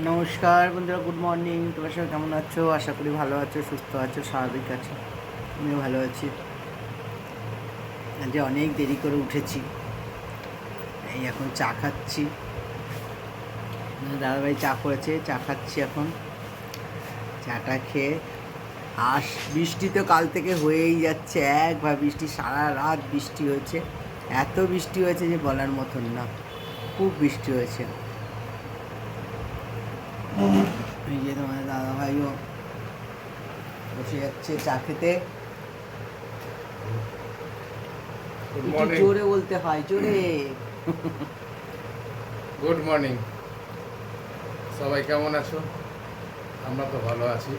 নমস্কার বন্ধুরা good morning তোমার সবাই কেমন আছো? আশা করি ভালো আছো, সুস্থ আছো, স্বাভাবিক আছো। আমিও ভালো আছি। আজকে অনেক দেরি করে উঠেছি। এই এখন চা খাচ্ছি। দাদাভাই চা করেছে, চা খাচ্ছি এখন। চাটা খেয়ে আস, বৃষ্টি তো কাল থেকে হয়েই যাচ্ছে। একবার বৃষ্টি, সারা রাত বৃষ্টি হয়েছে। এত বৃষ্টি হয়েছে যে বলার মতন না। খুব বৃষ্টি হয়েছে। এই যে তোমার দাদা ভাইও বসে যাচ্ছে চা খেতে। জোরে বলতে হয় জোরে। গুড মর্নিং সবাই কেমন আছো? আমরা তো ভালো আছি।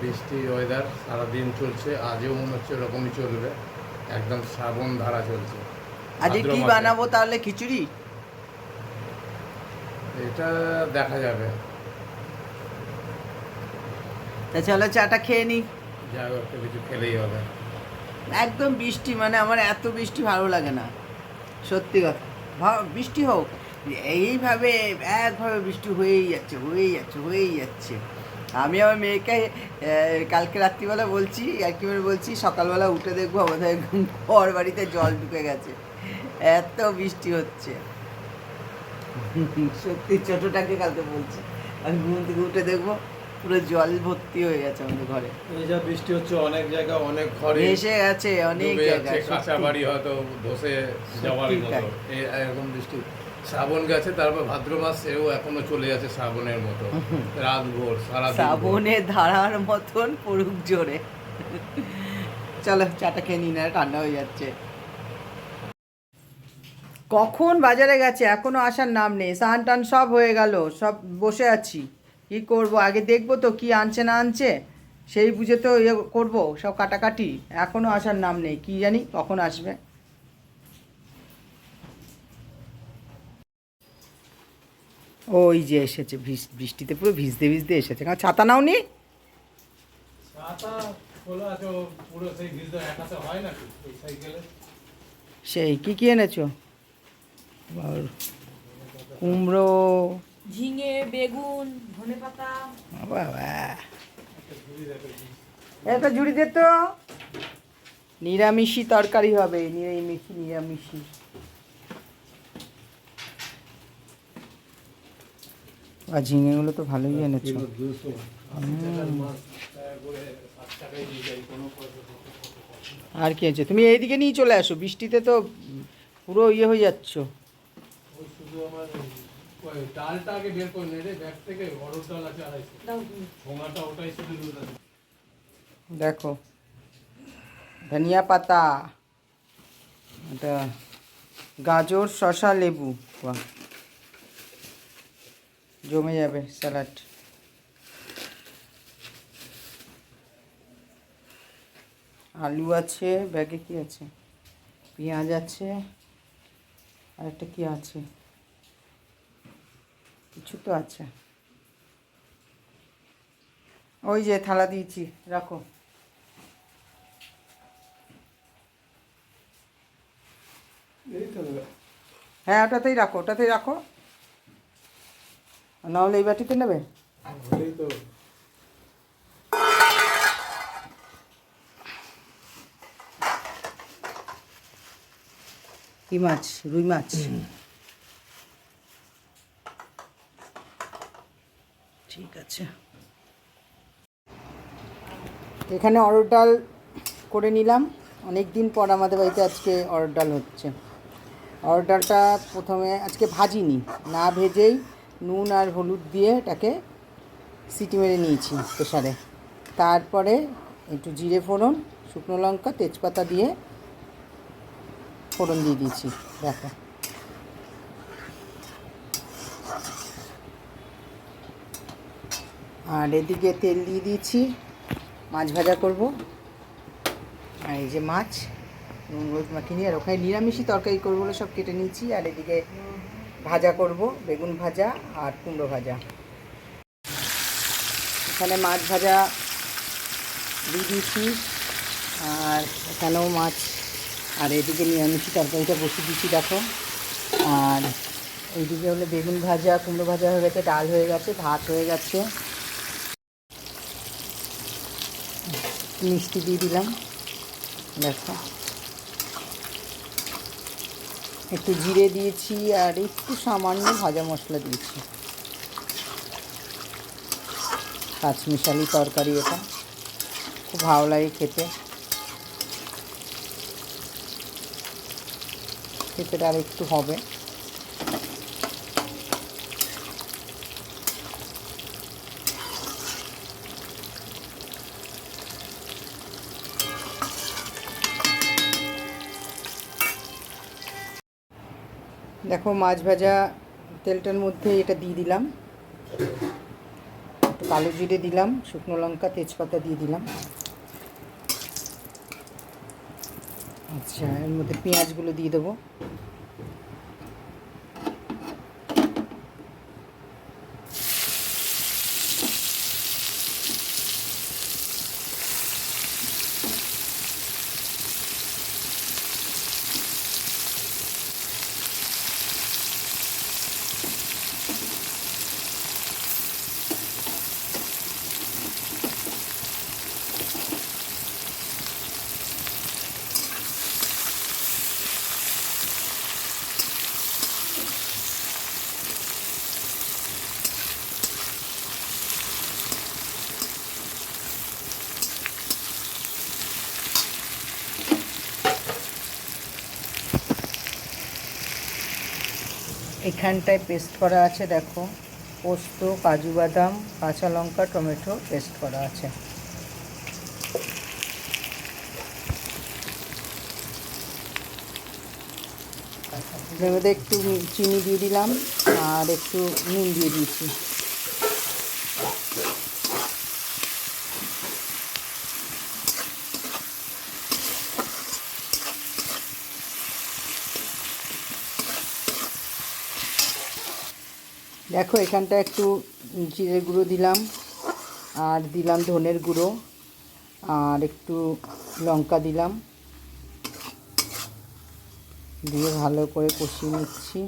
বৃষ্টি ওয়েদার সারাদিন চলছে আজও মনে হচ্ছে ওরকমই চলবে। একদম শ্রাবণ ধারা চলছে। আজকে কি বানাবো তাহলে খিচুড়ি? এটা দেখা যাবে। তা চলো চাটা খেয়ে নি। কিছু খেলেই হবে। একদম বৃষ্টি মানে আমার এত বৃষ্টি ভালো লাগে না। সত্যি কথা। বৃষ্টি হোক এইভাবে একভাবে বৃষ্টি হয়েই যাচ্ছে হয়েই যাচ্ছে হয়েই যাচ্ছে। আমি আমার মেয়েকে কালকে রাত্রিবেলা বলছি আর কি বলছি সকালবেলা উঠে দেখব আমাদের ঘর বাড়িতে জল ঢুকে গেছে। এত বৃষ্টি হচ্ছে। সত্যি ছোটোটাকে কালকে বলছি। আমি ঘুম থেকে উঠে দেখব পুরো জল ভর্তি হয়ে গেছে আমাদের ঘরে। এই যা বৃষ্টি হচ্ছে অনেক জায়গা অনেক ঘরে ভেসে গেছে অনেক যাচ্ছে কাঁচা বাড়ি হয়তো ধসে যাওয়ার মতো। এরকম বৃষ্টি। শ্রাবণ গেছে তারপর ভাদ্র মাস সেও এখনও চলে যাচ্ছে শ্রাবণের মতো। রাত ভোর সারা শ্রাবণে ধারার মতন পড়ুক জোরে। চলো চাটা খেয়ে নিন ঠান্ডা হয়ে যাচ্ছে। কখন বাজারে গেছে? এখনও আসার নাম নেই। সান টান সব হয়ে গেল। সব বসে আছি। কি করব? আগে দেখব তো কি আনছে না আনছে। সেই বুঝে তো ইয়ে করব। সব কাটাকাটি। এখনও আসার নাম নেই। কি জানি কখন আসবে। ওই যে এসেছে। বৃষ্টিতে পুরো ভিজতে ভিজতে এসেছে। কারণ ছাতা নাও নি সেই কি কি এনেছো? আর কুমড়ো। ঝিঙে বেগুন ধনেপাতা বাবা। একটা ঝুড়ি দে তো। নিরামিষি তরকারি হবে নিরামিষি নিরামিষি আর ঝিঙেগুলো তো ভালোই এনেছো। আর কি আছে তুমি এইদিকে নিয়ে চলে আসো বৃষ্টিতে তো পুরো ইয়ে হয়ে যাচ্ছ। শুধু আমার ওই ডালটা আগে বের করে নে রে ব্যাগ থেকে অরড় ডাল আছে আড়াইশো। দাও ওটাই শুধু দেখো ধনিয়া পাতা এটা গাজর শসা লেবু বাহ। জমে যাবে স্যালাড। আলু আছে ব্যাগে কি আছে? পেঁয়াজ আছে আর একটা কি আছে? কিছু তো আছে। ওই যে থালা দিয়েছি রাখো। হ্যাঁ ওটাতেই রাখো ওটাতেই রাখো। নাহলে এই বাটিতে নেবে? কি মাছ? রুই মাছ? ঠিক আছে। এখানে অরড় ডাল করে নিলাম। অনেক দিন পর আমাদের বাড়িতে আজকে অরড় ডাল হচ্ছে। অরড় ডালটা প্রথমে আজকে ভাজিনি, না ভেজেই নুন আর হলুদ দিয়ে এটাকে সিটি মেরে নিয়েছি প্রেশারে তারপরে একটু জিরে ফোড়ন, শুকনো লঙ্কা, তেজপাতা দিয়ে ফোড়ন দিয়ে দিয়েছি, দেখো। আর এদিকে তেল দিয়ে দিয়েছি। মাছ ভাজা করব। আর এই যে মাছ হলুদ মাখিয়ে নিয়ে, আর ওখানে নিরামিষই তরকারি করব সব কেটে নিয়েছি। আর এদিকে ভাজা করব, বেগুন ভাজা আর কুমড়ো ভাজা। এখানে মাছ ভাজা দিয়ে দিয়েছি। আর এখানেও মাছ, আর এদিকে নিরামিষি তরকারিটা বসিয়ে দিচ্ছি দেখো। আর এইদিকে হলে বেগুন ভাজা, কুমড়ো ভাজা হয়ে গেছে, ডাল হয়ে গেছে, ভাত হয়ে গেছে। মিষ্টি দিয়ে দিলাম। দেখো। একটু জিরে দিয়েছি আর একটু সামান্য ভাজা মশলা দিয়েছি। পাঁচমিশালি তরকারি এটা। খুব ভালো লাগে খেতে। খেতেটা আর একটু হবে। দেখো মাছ ভাজা তেলটার মধ্যে এটা দিয়ে দিলাম। কালো জিরে দিলাম, শুকনো লঙ্কা, তেজপাতা দিয়ে দিলাম। আচ্ছা এর মধ্যে পেঁয়াজগুলো দিয়ে দেবো। এখানটায় পেস্ট করা আছে, দেখো। পোস্ত, কাজু বাদাম, কাঁচা লঙ্কা, টমেটো পেস্ট করা আছে। এর একটু চিনি দিয়ে দিলাম, আর একটু নুন দিয়ে দিয়েছি। দেখো, এখানটা একটু জিরে গুঁড়ো দিলাম, আর দিলাম ধনের গুঁড়ো, আর একটু লঙ্কা দিলাম। দিয়ে ভালো করে কষিয়ে নিচ্ছি।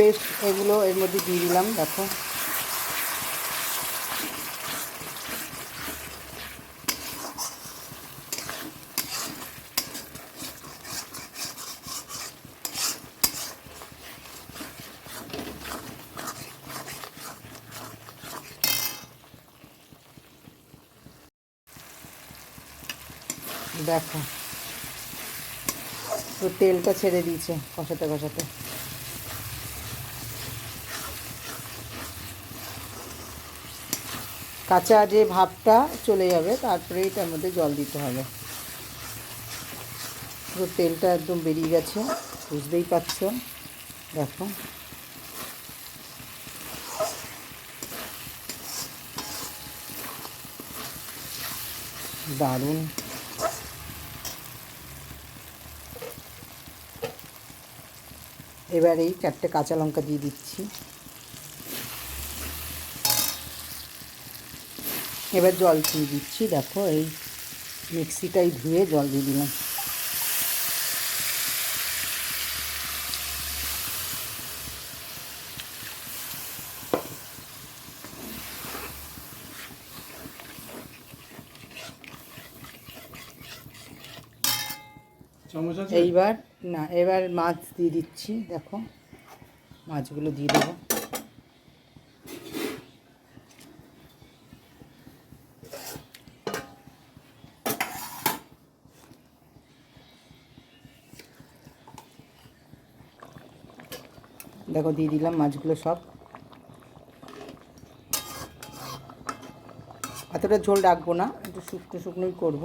পেস্ট এগুলো এর মধ্যে দিয়ে দিলাম দেখো। দেখো। তো তেলটা ছেড়ে দিয়েছে কষাতে কষাতে। কাঁচা যে ভাবটা চলে যাবে তারপরে এটার মধ্যে জল দিতে হবে। পুরো তেলটা একদম বেরিয়ে গেছে, বুঝতেই পারছ? দেখো। দারুণ। এবার এই চারটে কাঁচা লঙ্কা দিয়ে দিচ্ছি। এবার জল দিয়ে দিচ্ছি দেখো এই মিক্সিটাই ধুয়ে জল দিয়ে দিলাম। এইবার না এবার মাছ দিয়ে দিচ্ছি দেখো মাছগুলো দিয়ে দেবো। দেখো, দিয়ে দিলাম মাছগুলো সব। এতটা ঝোল রাখব না, একটু শুকনো শুকনোই করব।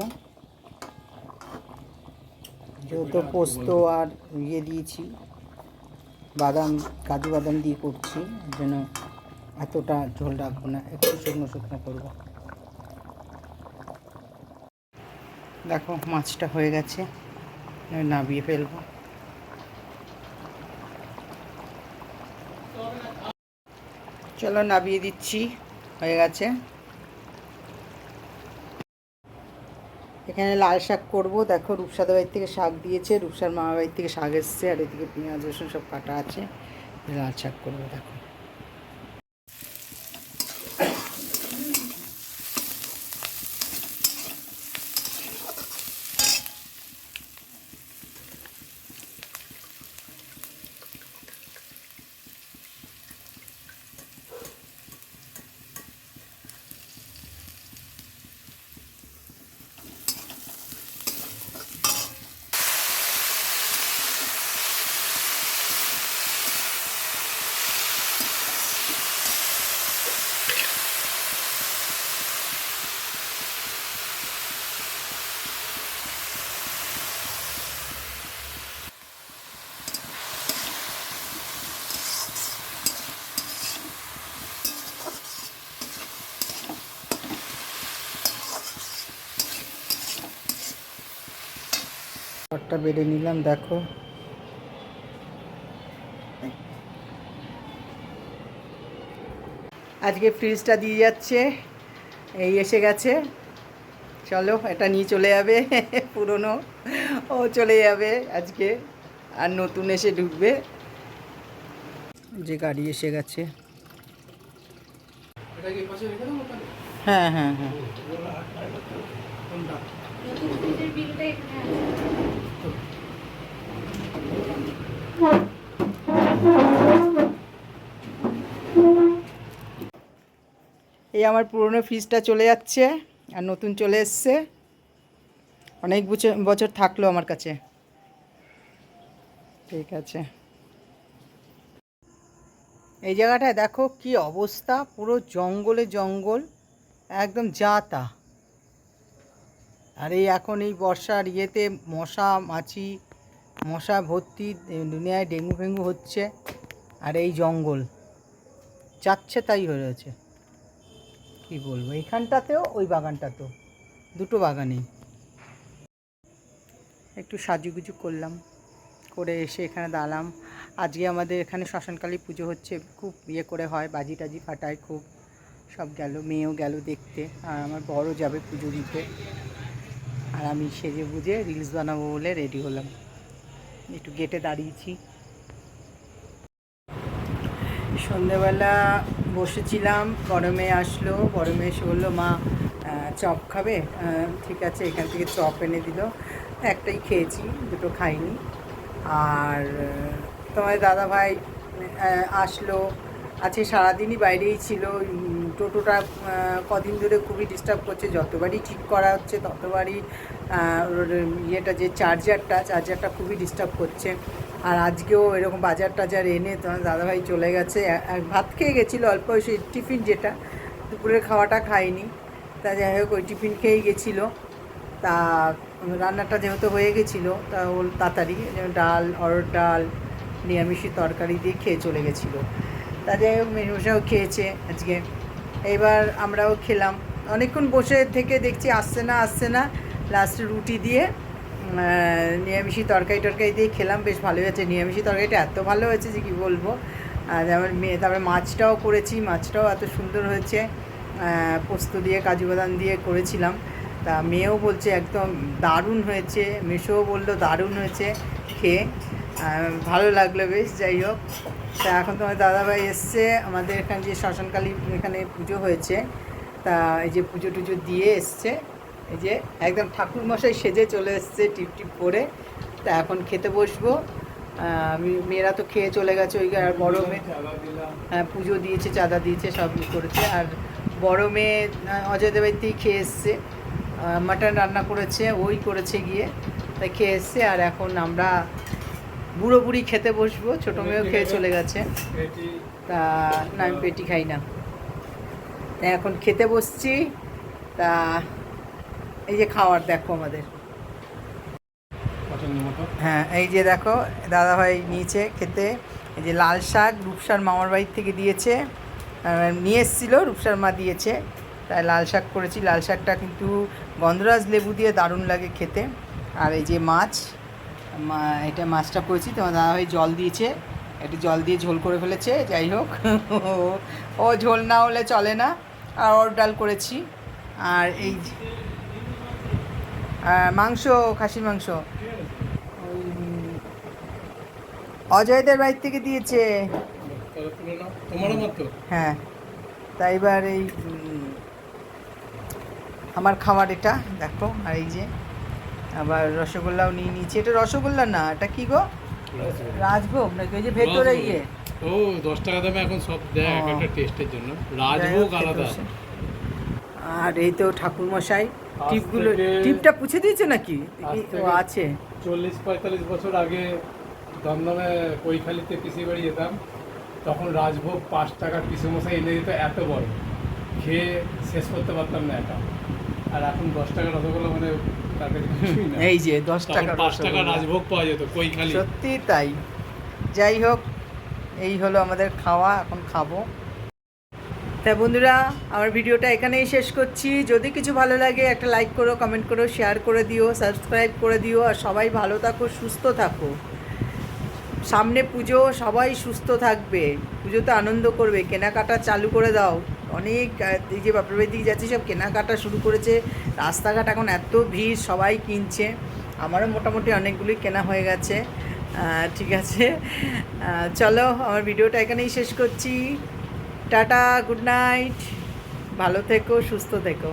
যেহেতু পোস্ত আর ইয়ে দিয়েছি, বাদাম, কাজু বাদাম দিয়ে করছি জন্য এতটা ঝোল রাখব না, একটু শুকনো শুকনো করব। দেখো, মাছটা হয়ে গেছে নাবিয়ে ফেলব। চলো নাবিয়ে দিচ্ছি, হয়ে গেছে। এখানে লাল শাক করব। দেখো রূপসাদ বাড়ির থেকে শাক দিয়েছে, রূপসার মামা বাড়ির থেকে শাক এসছে, আর এদিকে পেঁয়াজ রসুন সব কাটা আছে। লাল শাক করব, দেখো। শাকটা বেড়ে নিলাম দেখো। আজকে ফ্রিজটা দিয়ে যাচ্ছে এই এসে গেছে। চলো এটা নিয়ে চলে যাবে পুরনো। ও চলে যাবে আজকে আর নতুন এসে ঢুকবে। যে গাড়ি এসে গেছে। হ্যাঁ হ্যাঁ হ্যাঁ। এই আমার পুরনো ফ্রিজটা চলে যাচ্ছে আর নতুন চলে এসছে। অনেক বছর বছর থাকল আমার কাছে। ঠিক আছে। এই জায়গাটায় দেখো কি অবস্থা, পুরো জঙ্গলে জঙ্গল, একদম যা তা আর এই এখন এই বর্ষার ইয়েতে মশা, মাছি মশা ভর্তি দুনিয়ায় ডেঙ্গু ফেঙ্গু হচ্ছে আর এই জঙ্গল। যাচ্ছে তাই রয়েছে। কি বলব? এইখানটাতেও, ওই বাগানটাতেও। দুটো বাগানেই। একটু সাজুগুজু করলাম, করে এসে এখানে দাঁড়ালাম। আজকে আমাদের এখানে শ্মশানকালী পুজো হচ্ছে, খুব ইয়ে করে হয়, বাজি টাজি ফাটায় খুব। সব গেল, মেয়েও গেল দেখতে, আর আমার বড় যাবে পুজো দিতে। আর আমি সেজে বুঝে রিলস বানাবো বলে রেডি হলাম। একটু গেটে দাঁড়িয়েছি। সন্ধেবেলা বসেছিলাম, গরমে আসলো, গরমে এসে বলল, মা চপ খাবে? ঠিক আছে। এখান থেকে চপ এনে দিল। একটাই খেয়েছি, দুটো খাইনি। আর তোমার দাদা ভাই আসলো। আজকে সারাদিনই বাইরেই ছিল টোটোটা কদিন ধরে খুবই ডিস্টার্ব করছে। যতবারই ঠিক করা হচ্ছে, ততবারই ইয়েটা যে চার্জারটা চার্জারটা খুবই ডিস্টার্ব করছে। আর আজকেও এরকম বাজার টাজার এনে তোমার দাদাভাই চলে গেছে। ভাত খেয়ে গেছিল, অল্প সেই টিফিন যেটা। দুপুরের খাওয়াটা খায়নি তা যাই হোক, ওই টিফিন খেয়েই গেছিল। তা রান্নাটা যেহেতু হয়ে গেছিল, তা ওর তাড়াতাড়ি ডাল অরড় ডাল নিরামিষি তরকারি দিয়ে খেয়ে চলে গেছিল। তা যাই হোক মেনুষাও খেয়েছে আজকে। এবার আমরাও খেলাম। অনেকক্ষণ বসে থেকে দেখছি আসছে না আসছে না। লাস্টে রুটি দিয়ে নিরামিষি তরকারি টরকারি দিয়ে খেলাম। বেশ ভালো হয়েছে। নিরামিষি তরকারিটা এত ভালো হয়েছে যে কী বলব? যেমন মেয়ে, তারপরে মাছটাও করেছি। মাছটাও এত সুন্দর হয়েছে। পোস্ত দিয়ে, কাজু বাদাম দিয়ে করেছিলাম। তা মেয়েও বলছে একদম দারুণ হয়েছে। মেশোও বলল দারুণ হয়েছে। খেয়ে ভালো লাগল বেশ, যাই হোক। তা এখন তোমার দাদাভাই এসছে, আমাদের এখানে যে শ্মশানকালী এখানে পুজো হয়েছে, তা এই যে পুজো টুজো দিয়ে এসছে, এই যে একদম ঠাকুরমশাই সেজে চলে এসছে টিপ টিপ করে, তা এখন খেতে বসবো। মেয়েরা তো খেয়ে চলে গেছে, ওই আর বড় মেয়ে হ্যাঁ পুজো দিয়েছে, চাঁদা দিয়েছে, সব ই করেছে, আর বড় মেয়ে অজয় দেবাইতেই খেয়ে এসছে। মাটন রান্না করেছে, ওই করেছে গিয়ে, তাই খেয়ে এসছে, আর এখন আমরা বুড়ো বুড়ি খেতে বসবো ছোটো মেয়েও খেয়ে চলে গেছে। তা না আমি পেটি খাই না। তা এখন খেতে বসছি তা এই যে খাওয়ার দেখো আমাদের। হ্যাঁ এই যে দেখো দাদাভাই নিয়েছে খেতে। এই যে লাল শাক রূপসার মামার বাড়ির থেকে দিয়েছে। নিয়ে এসেছিল রূপসার মা দিয়েছে। তাই লাল শাক করেছি। লাল শাকটা কিন্তু গন্ধরাজ লেবু দিয়ে দারুণ লাগে খেতে। আর এই যে মাছ এটা মাছটা করেছি, তোমার দাদা দাদাভাই জল দিয়েছে, একটু জল দিয়ে ঝোল করে ফেলেছে, যাই হোক। ও ঝোল না হলে চলে না। আর ওর ডাল করেছি। আর এই মাংস, খাসির মাংস। অজয়দের বাড়ির থেকে দিয়েছে। হ্যাঁ। তাই এবার এই আমার খাবার এটা, দেখো, আর এই যে। আবার রসগোল্লাও নিয়ে নিয়েছি এটা রসগোল্লা না এটা কি গো? রাজভোগ। নাকি? ওই যে ভেতরে। ইয়ে। ও দশ টাকা দামে এখন সব দেয় এক একটা টেস্টের জন্য। রাজভোগ আলাদা। আর এই তো ঠাকুর মশাই টিপগুলো টিপটা পুছে দিয়েছে নাকি? ও আছে। চল্লিশ পঁয়তাল্লিশ বছর আগে দমদমে কৈখালিতে পিসি বাড়ি যেতাম তখন রাজভোগ পাঁচ টাকার পিসে মশাই এনে দিত এত বড়। খেয়ে শেষ করতে পারতাম না একা আর এখন দশ টাকা রসগোল্লা মানে এই যে দশ টাকা পাঁচ টাকা রাজভোগ পাওয়া যেত কৈখালি সত্যি তাই। যাই হোক এই হলো আমাদের খাওয়া এখন খাব। তা বন্ধুরা আমার ভিডিওটা এখানেই শেষ করছি। যদি কিছু ভালো লাগে একটা লাইক করো কমেন্ট করো শেয়ার করে দিও সাবস্ক্রাইব করে দিও আর সবাই ভালো থাকো সুস্থ থাকো। সামনে পুজো সবাই সুস্থ থাকবে। পুজোতে আনন্দ করবে কেনাকাটা চালু করে দাও। অনেক এই যে বাপের বাড়ি দিকে যাচ্ছি, সব কেনাকাটা শুরু করেছে। রাস্তাঘাট এখন এত ভিড়, সবাই কিনছে। আমারও মোটামুটি অনেকগুলি কেনা হয়ে গেছে। ঠিক আছে। চলো, আমার ভিডিওটা এখানেই শেষ করছি। Tata, good night. ভালো থেকো, সুস্থ থেকো।